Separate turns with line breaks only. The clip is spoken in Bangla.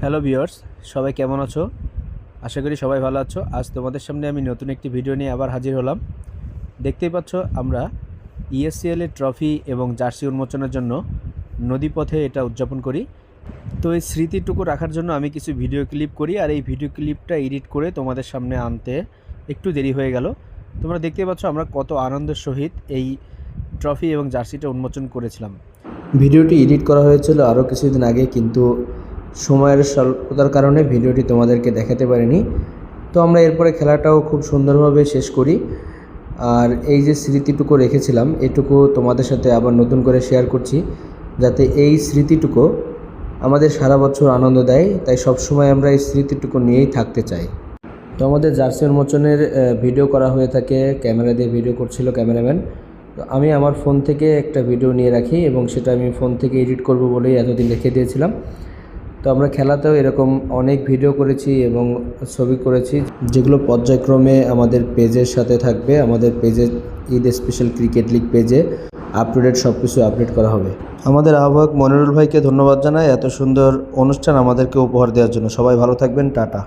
হ্যালো ভিউয়ার্স, সবাই কেমন আছো? আশা করি সবাই ভালো আছো। আজ তোমাদের সামনে আমি নতুন একটি ভিডিও নিয়ে আবার হাজির হলাম। দেখতেই পাচ্ছ, আমরা E ইএসসিএল এর ট্রফি এবং জার্সি উন্মোচনের জন্য নদীপথে এটা উদযাপন করি। তো এই স্মৃতিটুকু রাখার জন্য আমি কিছু ভিডিও ক্লিপ করি আর এই ভিডিও ক্লিপটা এডিট করে তোমাদের সামনে আনতে একটু দেরি হয়ে গেল। তোমরা দেখতে পাচ্ছ, আমরা কত আনন্দের সহিত এই ট্রফি এবং জার্সিটা উন্মোচন করেছিলাম। ভিডিওটি এডিট করা হয়েছিল আরও কিছুদিন আগে, কিন্তু সময়ের স্বল্পতার কারণে ভিডিওটি তোমাদেরকে দেখাতে পারিনি। তো আমরা এরপরে খেলাটাও খুব সুন্দরভাবে শেষ করি। আর এই যে স্মৃতিটুকু রেখেছিলাম, এটুকু তোমাদের সাথে আবার নতুন করে শেয়ার করছি, যাতে এই স্মৃতিটুকু আমাদের সারা বছর আনন্দ দেয়। তাই সবসময় আমরা এই স্মৃতিটুকু নিয়েই থাকতে চাই। তো আমাদের জার্সি উন্মোচনের ভিডিও করা হয়ে থাকে, ক্যামেরা দিয়ে ভিডিও করছিল ক্যামেরাম্যান। তো আমি আমার ফোন থেকে একটা ভিডিও নিয়ে রাখি এবং সেটা আমি ফোন থেকে এডিট করব বলেই এতদিন রেখে দিয়েছিলাম। তো আমরা খেলাতেও এরকম অনেক ভিডিও করেছি এবং ছবি করেছি, যেগুলো পর্যায়ক্রমে আমাদের পেজের সাথে থাকবে। আমাদের পেজে ঈদ স্পেশাল ক্রিকেট লিগ পেজে আপ সব কিছু আপডেট করা হবে। আমাদের আহ্বায়ক মনিরুল ভাইকে ধন্যবাদ জানাই। এত সুন্দর অনুষ্ঠান আমাদেরকে উপহার দেওয়ার জন্য। সবাই ভালো থাকবেন। টাটা।